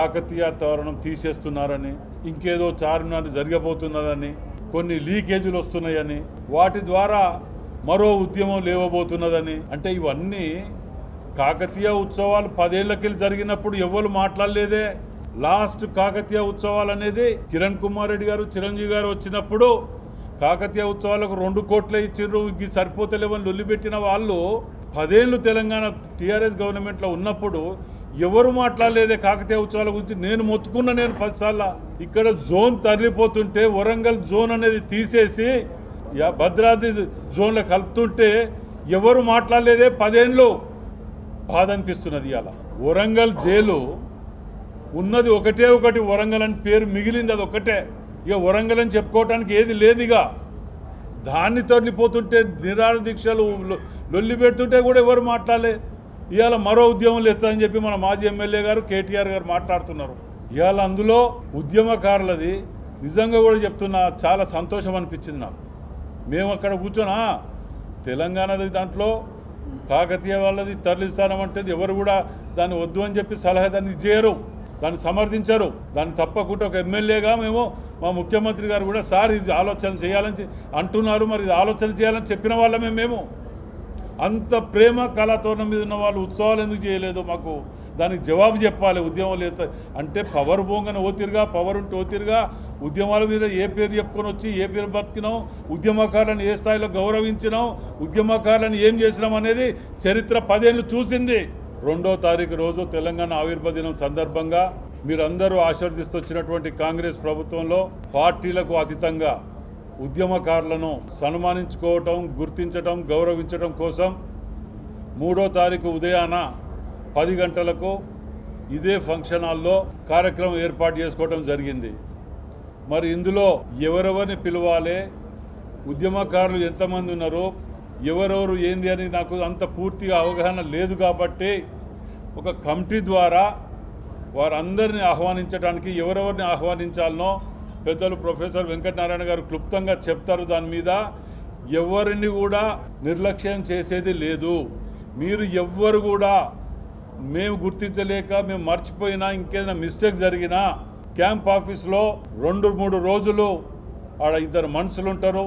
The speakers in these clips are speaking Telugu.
కాకతీయ తోరణం తీసేస్తున్నారని ఇంకేదో చార్మినార్ జరగబోతున్నదని కొన్ని లీకేజీలు వస్తున్నాయని వాటి ద్వారా మరో ఉద్యమం లేవబోతున్నదని. అంటే ఇవన్నీ కాకతీయ ఉత్సవాలు పదేళ్ళకెళ్ళి జరిగినప్పుడు ఎవరు మాట్లాడలేదే. లాస్ట్ కాకతీయ ఉత్సవాలు అనేది కిరణ్ కుమార్ రెడ్డి గారు చిరంజీవి గారు వచ్చినప్పుడు కాకతీయ ఉత్సవాలకు రెండు కోట్లే ఇచ్చిర్రు ఇది సరిపోతలేవని లొల్లిపెట్టిన వాళ్ళు పదేళ్ళు తెలంగాణ టీఆర్ఎస్ గవర్నమెంట్లో ఉన్నప్పుడు ఎవరు మాట్లాడలేదే కాకతీయ ఉత్సవాల గురించి. నేను మొత్తుకున్న నేను పదిసార్లు ఇక్కడ జోన్ తరలిపోతుంటే వరంగల్ జోన్ అనేది తీసేసి భద్రాద్రి జోన్లో కలుపుతుంటే ఎవరు మాట్లాడలేదే పదేళ్ళు బాధ అనిపిస్తున్నది అలా వరంగల్ జైలు ఉన్నది ఒకటే ఒకటి వరంగల్ అని పేరు మిగిలింది అది ఒకటే. ఇక వరంగల్ అని చెప్పుకోవటానికి ఏది లేదు ఇక దాన్ని తరలిపోతుంటే నిరాహార దీక్షలు లొల్లి పెడుతుంటే కూడా ఎవరు మాట్లాడలేదు ఇవాళ మరో ఉద్యమం లేస్తుందని చెప్పి మన మాజీ ఎమ్మెల్యే గారు కేటీఆర్ గారు మాట్లాడుతున్నారు. ఇవాళ అందులో ఉద్యమకారులది నిజంగా కూడా చెప్తున్నా చాలా సంతోషం అనిపించింది నాకు. మేము అక్కడ కూర్చొనా తెలంగాణది దాంట్లో కాకతీయ వాళ్ళది తరలిస్తానమంటే ఎవరు కూడా దాన్ని వద్దు అని చెప్పి సలహా దాన్ని చేయరు దాన్ని సమర్థించరు. దాన్ని తప్పకుండా ఒక ఎమ్మెల్యేగా మేము మా ముఖ్యమంత్రి గారు కూడా సార్ ఇది ఆలోచన చేయాలని అంటున్నారు. మరి ఇది ఆలోచన చేయాలని చెప్పిన వాళ్ళమే మేము. అంత ప్రేమ కళాతోరణం మీద ఉన్న వాళ్ళు ఉత్సవాలు ఎందుకు చేయలేదు మాకు దానికి జవాబు చెప్పాలి ఉద్యమం లేత అంటే పవర్ పోగానే ఓతిరుగా పవర్ ఉంటే ఓతిరుగా ఉద్యమాల మీద ఏ పేరు చెప్పుకొని వచ్చి ఏ పేరు బతికినాం ఉద్యమకారులను ఏ స్థాయిలో గౌరవించినాం ఉద్యమకారులను ఏం చేసినాం అనేది చరిత్ర పదేళ్ళు చూసింది. రెండో తారీఖు రోజు తెలంగాణ ఆవిర్భావ దినం సందర్భంగా మీరందరూ ఆశీర్దిస్తూ వచ్చినటువంటి కాంగ్రెస్ ప్రభుత్వంలో పార్టీలకు అతీతంగా ఉద్యమకారులను సన్మానించుకోవటం గుర్తించటం గౌరవించటం కోసం మూడో తారీఖు ఉదయాన పది గంటలకు ఇదే ఫంక్షన్ హాల్లో కార్యక్రమం ఏర్పాటు చేసుకోవడం జరిగింది. మరి ఇందులో ఎవరెవరిని పిలవాలి? ఉద్యమకారులు ఎంతమంది ఉన్నారు? ఎవరెవరు ఏంది అని నాకు అంత పూర్తిగా అవగాహన లేదు కాబట్టి ఒక కమిటీ ద్వారా వారందరిని ఆహ్వానించడానికి ఎవరెవరిని ఆహ్వానించాలనో పెద్దలు ప్రొఫెసర్ వెంకటనారాయణ గారు క్లుప్తంగా చెప్తారు దాని మీద. ఎవరిని కూడా నిర్లక్ష్యం చేసేది లేదు. మీరు ఎవ్వరు కూడా మేము గుర్తించలేక మేము మర్చిపోయినా ఇంకేదైనా మిస్టేక్ జరిగినా క్యాంప్ ఆఫీస్లో రెండు మూడు రోజులు ఆడ ఇద్దరు మనుషులు ఉంటారు.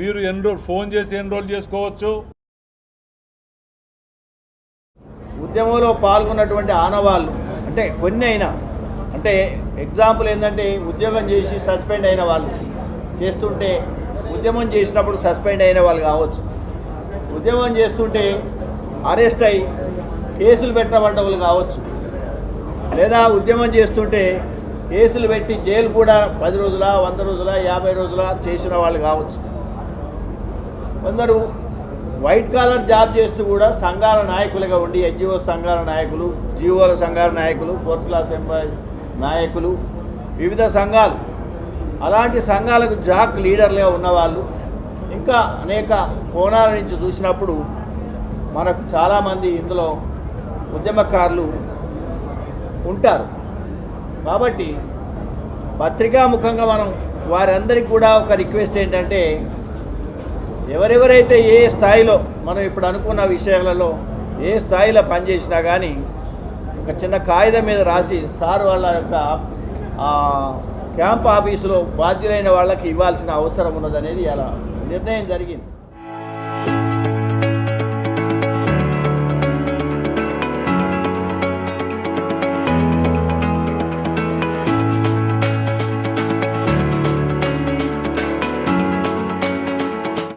మీరు ఎన్రోల్ ఫోన్ చేసి ఎన్రోల్ చేసుకోవచ్చు? ఉద్యమంలో పాల్గొన్నటువంటి ఆనవాళ్ళు అంటే కొన్ని అయినా అంటే ఎగ్జాంపుల్ ఏంటంటే ఉద్యోగం చేసి సస్పెండ్ అయిన వాళ్ళు చేస్తుంటే ఉద్యమం చేసినప్పుడు సస్పెండ్ అయిన వాళ్ళు కావచ్చు. ఉద్యమం చేస్తుంటే అరెస్ట్ అయి కేసులు పెట్టబడ్డ వాళ్ళు కావచ్చు. లేదా ఉద్యమం చేస్తుంటే కేసులు పెట్టి జైలు కూడా పది రోజుల వంద రోజుల యాభై రోజుల చేసిన వాళ్ళు కావచ్చు. కొందరు వైట్ కాలర్ జాబ్ చేస్తూ కూడా సంఘాల నాయకులుగా ఉండి ఎన్జిఓ సంఘాల నాయకులు జీవోల సంఘాల నాయకులు ఫోర్త్ క్లాస్ ఎంప్లాయీస్ నాయకులు వివిధ సంఘాలు. అలాంటి సంఘాలకు జాక్ లీడర్లుగా ఉన్నవాళ్ళు ఇంకా అనేక కోణాల నుంచి చూసినప్పుడు మనకు చాలామంది ఇందులో ఉద్యమకారులు ఉంటారు. కాబట్టి పత్రికాముఖంగా మనం వారందరికీ కూడా ఒక రిక్వెస్ట్ ఏంటంటే ఎవరెవరైతే ఏ స్థాయిలో మనం ఇప్పుడు అనుకున్న విషయాలలో ఏ స్థాయిలో పనిచేసినా కానీ ఒక చిన్న కాగితం మీద రాసి సార్ వాళ్ళ యొక్క క్యాంప్ ఆఫీసులో బాధ్యులైన వాళ్ళకి ఇవ్వాల్సిన అవసరం ఉన్నదనేది అలా నిర్ణయం జరిగింది.